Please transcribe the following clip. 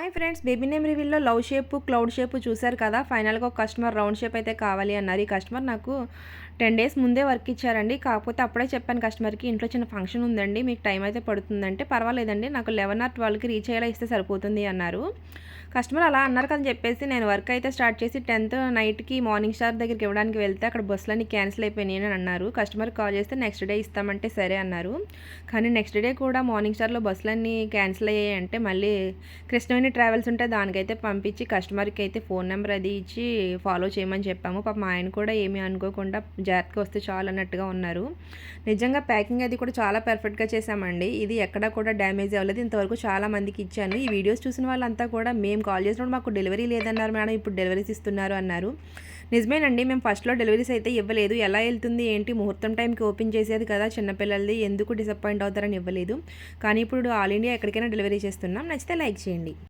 Hi friends baby name రివీల్లో love shape cloud shape చూశారు కదా. ఫైనల్గా ఒక కస్టమర్ రౌండ్ షేప్ అయితే కావాలి అన్నారు. ఈ కస్టమర్ నాకు టెన్ డేస్ ముందే వర్క్ ఇచ్చారండి. కాకపోతే అప్పుడే చెప్పాను కస్టమర్కి ఇంట్లో చిన్న ఫంక్షన్ ఉందండి మీకు టైం అయితే పడుతుందంటే పర్వాలేదండి నాకు లెవెన్ ఆర్ ట్వెల్వ్కి రీచ్ అయ్యేలా ఇస్తే సరిపోతుంది అన్నారు. కస్టమర్ అలా అన్నారు కదా చెప్పేసి నేను వర్క్ అయితే స్టార్ట్ చేసి టెన్త్ నైట్కి మార్నింగ్ స్టార్ దగ్గరికి ఇవ్వడానికి వెళ్తే అక్కడ బస్సులన్నీ క్యాన్సిల్ అయిపోయినాయి అని అన్నారు. కస్టమర్ కాల్ చేస్తే నెక్స్ట్ డే ఇస్తామంటే సరే అన్నారు. కానీ నెక్స్ట్ డే కూడా మార్నింగ్ స్టార్లో బస్సులన్నీ క్యాన్సిల్ అయ్యాయి అంటే మళ్ళీ కృష్ణవేణి ట్రావెల్స్ ఉంటే దానికైతే పంపించి కస్టమర్కి అయితే ఫోన్ నెంబర్ అది ఇచ్చి ఫాలో చేయమని చెప్పాము. పాప మా ఆయన కూడా ఏమీ అనుకోకుండా జాగ్రత్తగా వస్తే చాలు అన్నట్టుగా ఉన్నారు. నిజంగా ప్యాకింగ్ అది కూడా చాలా పర్ఫెక్ట్గా చేశామండి. ఇది ఎక్కడా కూడా డ్యామేజ్ అవ్వలేదు. ఇంతవరకు చాలా మందికి ఇచ్చాను. ఈ వీడియోస్ చూసిన వాళ్ళంతా కూడా మేము కాల్ చేసినప్పుడు మాకు డెలివరీ లేదన్నారు మేడం ఇప్పుడు డెలివరీస్ ఇస్తున్నారు అన్నారు. నిజమేనండి మేము ఫస్ట్లో డెలివరీస్ అయితే ఇవ్వలేదు. ఎలా వెళ్తుంది ఏంటి? ముహూర్తం టైంకి ఓపెన్ చేసేది కదా చిన్నపిల్లలది. ఎందుకు డిసప్పాయింట్ అవుతారని ఇవ్వలేదు. కానీ ఇప్పుడు ఆల్ ఇండియా ఎక్కడికైనా డెలివరీ చేస్తున్నాం. నచ్చితే లైక్ చేయండి.